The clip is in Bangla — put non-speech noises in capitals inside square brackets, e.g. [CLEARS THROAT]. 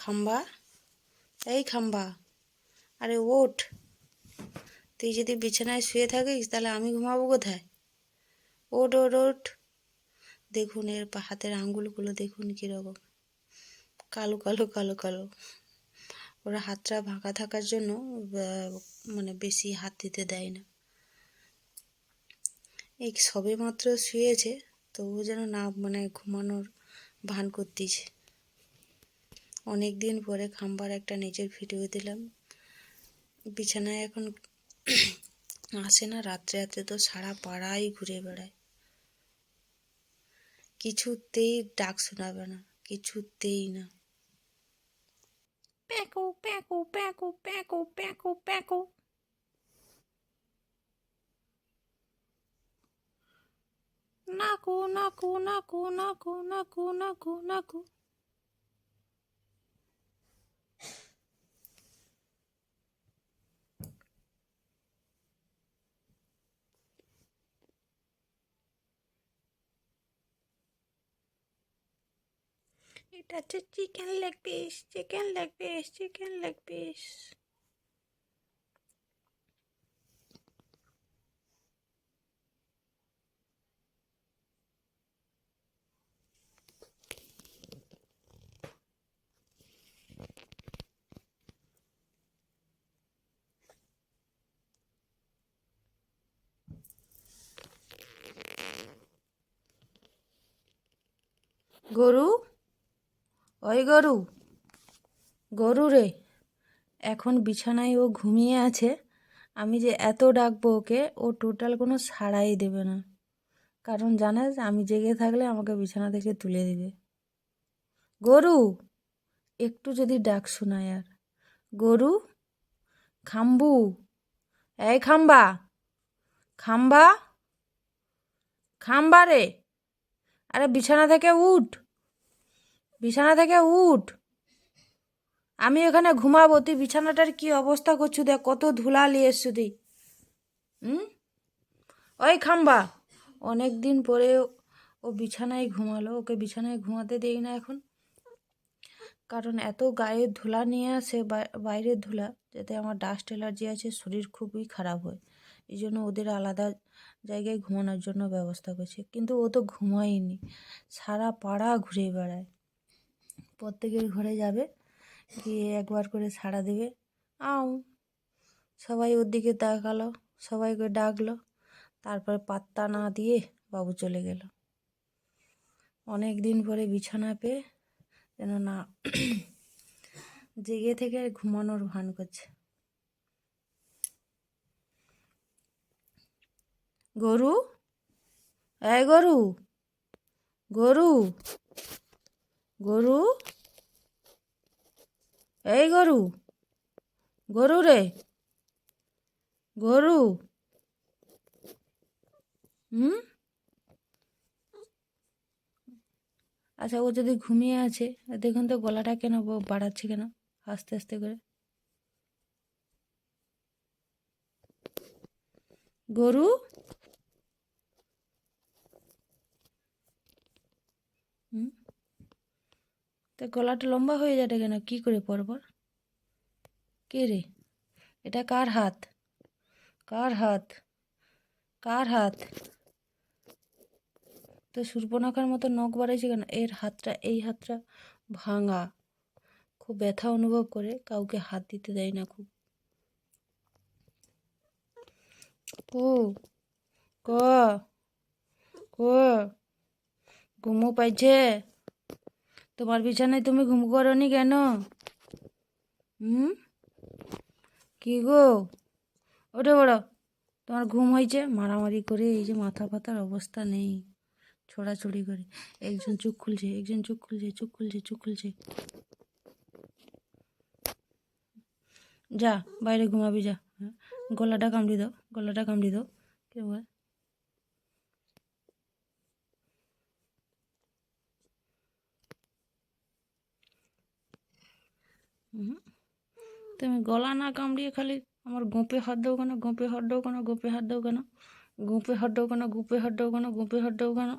খাম্বা? এই খাম্বা। আরে ওঠ। তুই যদি বিছানায় শুয়ে থাকিস, তাহলে আমি ঘুমাবো কোথায়? ওট ওঠ ওট দেখুন, এর হাতের আঙ্গুলগুলো দেখুন কীরকম। কালো কালো কালো কালো। ওরা হাতটা ভাঁকা থাকার জন্য মানে বেশি হাত দিতে দেয় না। এই সবে মাত্র শুয়েছে, তবুও যেন না মানে ঘুমানোর ভান করতেছে। অনেক দিন পরে খাম্বার একটা নিজের ভিডিও দিলাম। বিছানায় এখন [CLEARS THROAT] আসে না, রাত্রে রাত্রে তো সারা পাড়াই ঘুরে বেড়ায়। কিছুতেই ডাক শোনাবে না, কিছুতেই না। নাকু নাকু নাকু নাকু নাকু নাকু নাকু। এটা হচ্ছে chicken leg piece chicken leg piece chicken leg piece গরু ওই গরু। গরু রে, এখন বিছানায় ও ঘুমিয়ে আছে, আমি যে এত ডাকবো ওকে, ও টোটাল কোনো সাড়াই দেবে না। কারণ জানাস আমি জেগে থাকলে আমাকে বিছানা থেকে তুলে দিবে। গরু, একটু যদি ডাক শোনায় আর। গরু, খাম্বু, এই খাম্বা খাম্বা খাম্বা রে। আরে বিছানা থেকে উঠ। বিছানা থেকে উঠ। আমি এখানে ঘুমাবো, তুই বিছানাটার কি অবস্থা করছু দেখ, কত ধুলা নিয়ে এসছু তুই হুম? ওই খাম্বা। অনেক দিন পরে ও বিছানায় ঘুমালো, ওকে বিছানায় ঘুমাতে দেই না এখন। কারণ এত গায়ে ধুলা নিয়ে আসে বাইরের ধুলা, যাতে আমার ডাস্ট অ্যালার্জি আছে, শরীর খুবই খারাপ হয়। এই জন্য ওদের আলাদা জায়গায় ঘুমানোর জন্য ব্যবস্থা করছে। কিন্তু ও তো ঘুমায়নি, সারা পাড়া ঘুরে বেড়ায়। প্রত্যেকের ঘরে যাবে, গিয়ে একবার করে সাড়া দেবে। আও সবাই ওর দিকে তাকালো, সবাইকে ডাকলো, তারপরে পাত্তা না দিয়ে বাবু চলে গেল। অনেক দিন পরে বিছানা পেয়ে যেন না জেগে থেকে ঘুমানোর ভান করছে। গরু? এই গরু? গরু? গরু? এই গরু গরু রে, গরু। হুম? আচ্ছা ও যদি ঘুমিয়ে আছে, দেখুন তো গলাটা কেন বাড়াচ্ছে কেন, আস্তে আস্তে করে। গরু? হুম? তা গলাটা লম্বা হয়ে যাবে কেন? কি করে পরপর কে রে? এটা কার হাত? কার হাত? কার হাত? তো সুর্পনখার মতো নখ বাড়াইছে কেন? এর হাতটা, এই হাতটা ভাঙা। খুব ব্যথা অনুভব করে, কাউকে হাত দিতে দেয় না খুব। কু, ক ক ঘুমো পাইছে? তোমার বিছানায় তুমি ঘুম করনি কেন? হুম? কি গো? ওটা বড়। তোমার ঘুম হয়েছে? মারামারি করে এই যে মাথা ফাতার অবস্থা নেই। ছোড়াছড়ি করে। একজন চোখ খুলছে একজন চোখ খুলছে চোখ খুলছে চোখ খুলছে। যা বাইরে ঘুমাবি যা। হ্যাঁ, গলাটা কামড়ি দাও গলাটা কামড়ি দাও। কে তুমি গলা না কামড়িয়ে খালি আমার গোপে হাত দাও কেন গোপে হাত দাও কেন গোপে হাত দাও কেন গোপে হাত দাও কেন গোপে হাত দাও কেন গোপে হাত দাও কেন